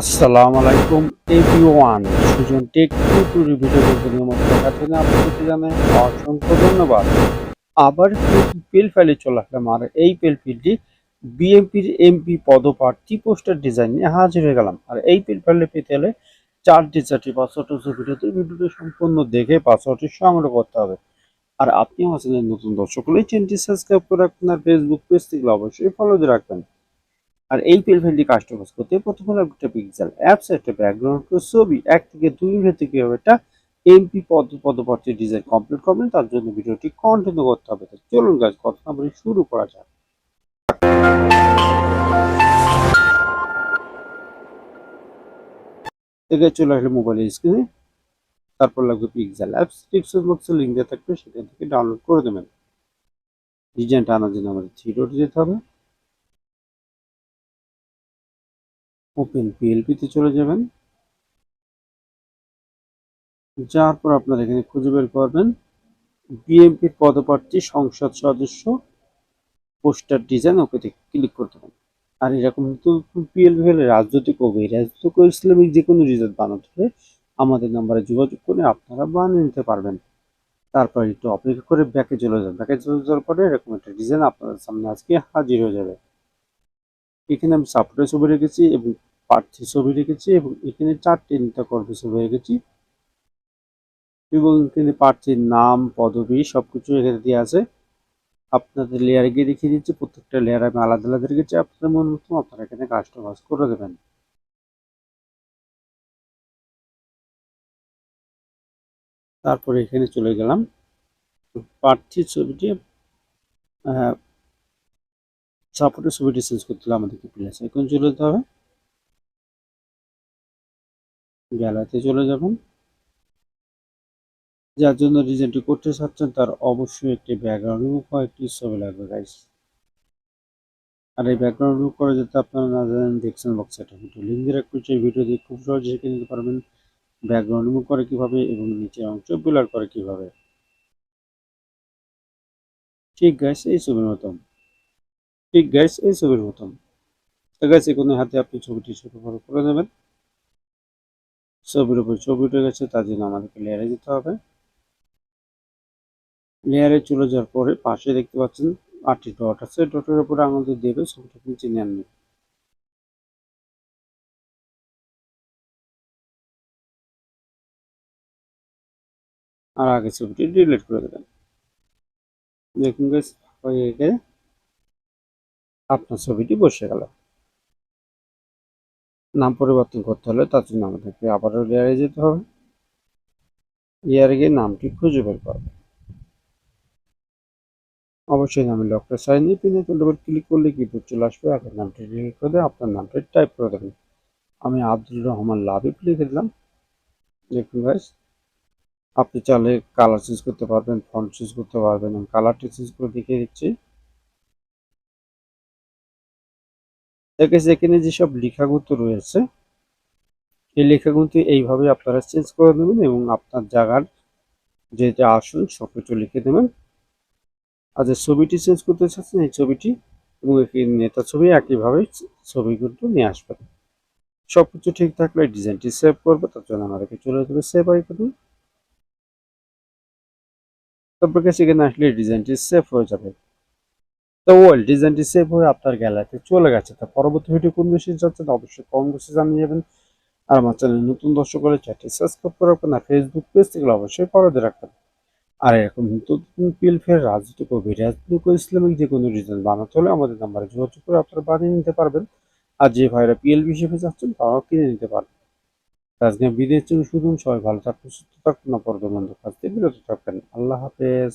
আসসালামু আলাইকুম everyone Sujan tech tutorial video দেখতে নিয়মিত দেখার জন্য আপনাদেরকে জানাই অসংখ্য ধন্যবাদ। আবার পেল ফাইলে চলে আসলাম, আর এই পেল ফাইলটি বিএমপির এমপি পদপ্রার্থী পোস্টার ডিজাইন নিয়ে হাজির হয়ে গেলাম। আর এই পেল ফাইলে পেতে হলে চারটি চারটি পাসওয়ার্ড ভিডিওতে ভিডিওটি সম্পূর্ণ দেখে পাসওয়ার্ডটি সংগ্রহ করতে হবে। আর আপনি আমার নতুন দর্শক হলে চ্যানেলটি সাবস্ক্রাইব করে আর ফেসবুক পেজ থেকে অবশ্যই ফলো দিয়ে রাখবেন। আর এই পেল ফাইলটি কাস্টমাইজ করতে প্রথমে লাগবে একটা পিক্সেল অ্যাপস একটা ব্যাকগ্রাউন্ড ছবি, এক থেকে দুই মিনিট কীভাবে একটা এমপি পদ পদপত্রে ডিজাইন কমপ্লিট করবেন, তার জন্য ভিডিওটি কন্টিনিউ করতে হবে। তো চলুন গাছ কথা না বলে, শুরু করা যাক। থেকে চলে আসলে মোবাইলের স্ক্রিনে তারপর লাগবে পিক্সেল অ্যাপস পিক্সেল বক্সের লিঙ্ক দেওয়া থাকবে, সেখান থেকে ডাউনলোড করে দেবেন। ডিজাইনটা আনার জন্য আমাদের থ্রি ডট যেতে হবে। ওপেন পিএলপিতে চলে যাবেন। যাওয়ার পর আপনারা এখানে খুঁজে বের করবেন। বিএমপির পদপ্রার্থী সংসদ সদস্য, পোস্টার ডিজাইন ওকে ক্লিক করতে হবে। আর এরকম নতুন পিএলপি হলে রাজনৈতিক ও রাজনৈতিক ইসলামিক যে কোনো ডিজাইন বানাতে হলে আমাদের নাম্বারে যোগাযোগ করে আপনারা বানিয়ে নিতে পারবেন। তারপর একটু অপেক্ষা করে ব্যাকে চলে যাবেন ব্যাকে চলে যাওয়ার পরে এরকম একটা ডিজাইন আপনাদের সামনে আজকে হাজির হয়ে যাবে। এখানে আমি সাপোর্টের ছবি রেখেছি এবং প্রার্থী ছবি রেখেছি এবং এখানে চারটি নেতা কর্মী ছবি রেখেছি। এবং এখানে প্রার্থীর নাম, পদবি, সবকিছু এখানে দেওয়া আছে। আপনাদের লেয়ারে গিয়ে দেখিয়ে দিচ্ছি, প্রত্যেকটা লেয়ার আমি আলাদা আলাদা রেখেছি। আপনাদের মন মতো আপনারা এখানে কাস্টমাইজ করে দেবেন। তারপরে এখানে চলে গেলাম। প্রার্থীর ছবিটি সাপোর্টের ছবিটি চেঞ্জ করতে হলে আমাদেরকে প্লেস এখন চলে যেতে হবে। গ্যালারিতে চলে যাবেন। যার জন্য ডিজাইনটি করতে চাচ্ছেন, তার অবশ্যই একটি ব্যাকগ্রাউন্ড রিমুভ বা একটি ছবি লাগবে গাইস আর এই ব্যাকগ্রাউন্ড রিমুভ করে যেতে আপনারা না জানেন, দেখছেন বক্সে একটা ভিডিও লিঙ্ক দিয়ে রাখব সেই ভিডিও দিয়ে খুব সহজে শিখে নিতে পারবেন ব্যাকগ্রাউন্ড রিমুভ করে কীভাবে এবং নিচের অংশ ব্লার করে কীভাবে। ঠিক গাইস এই ছবির মতন। ঠিক গাইস এই ছবির মতন। গাইস কোনো হাতে আপনি ছবিটি ছোট বড় করে নেবেন। ছবির উপর ছবি উঠে গেছে, তার জন্য আমাদেরকে লেয়ারে যেতে হবে। লেয়ারে চলে যাওয়ার পরে পাশে দেখতে পাচ্ছেন, আটটি ডট আছে। ডটের উপরে আমাদের দেবে ছবিটা নিচে নিয়ে আনবে আর আগে ছবিটি ডিলিট করে দেবেন। দেখুন গাইস হয়ে গেলে আপনার ছবিটি বসে গেল। নাম পরিবর্তন করতে হলে তার জন্য আমাদেরকে আবারও লেয়ারে যেতে হবে। লেয়ারে গিয়ে নামটি খুঁজে বের করবে অবশ্যই নামে লকটা সাইন দিয়ে পিনে তুলে। ক্লিক করলে কিবোর্ড চলে আসবে। আপনার নামটি ডিলিট করে আপনার নামটি টাইপ করে দেবেন। আমি আব্দুল রহমান লাভিব লিখে দিলাম। দেখুন গাইস আপনি চাইলে কালার চেঞ্জ করতে পারবেন ফন্ট চেঞ্জ করতে পারবেন। আমি কালারটি চেঞ্জ করে দেখিয়ে দিচ্ছি। দেখেছি এখানে যেসব লেখাগুলো রয়েছে এই লেখাগুলো এইভাবে আপনারা চেঞ্জ করে দেবেন এবং আপনার জায়গার যেটা আসুন সব কিছু লিখে দেবেন। আর যে ছবিটি চেঞ্জ করতে চাচ্ছেন, এই ছবিটি এবং এখানে নেতা ছবি একইভাবে ছবিগুলো নিয়ে আসবেন। সব কিছু ঠিক থাকলে ডিজাইনটি সেভ করব, তার জন্য আমাদেরকে চলে যাবে সেভ আইকনে তারপর সেখানে আসলে ডিজাইনটি সেভ হয়ে যাবে। তো ওয়েল ডিজাইনটি সেভ হয়ে আপনার গ্যালারিতে চলে গেছে। তা পরবর্তী ভিডিও কোন বিষয়ে যাচ্ছেন অবশ্যই কম বেশি জানিয়ে যাবেন। আর আমার চ্যানেল নতুন দর্শক হলে চ্যাটটি সাবস্ক্রাইব করে রাখবেন। আর ফেসবুক পেজ থেকে অবশ্যই ফলো দিয়ে রাখবেন। আর এরকম নতুন পিল ফের রাজনৈতিক ও রাজনৈতিক ও ইসলামিক যে কোনো ডিজাইন বানাতে হলে আমাদের নাম্বারে যোগাযোগ করে আপনারা বানিয়ে নিতে পারবেন। আর যে ভাইরা পিএল হিসেবে যাচ্ছেন, তারাও কিনে নিতে পারবেন। আজকে বিদেশ শুধু সবাই ভালো থাকবেন সুস্থ থাকবেন পর্ব বন্ধু কাছ থেকে বিরত থাকবেন। আল্লাহ হাফেজ।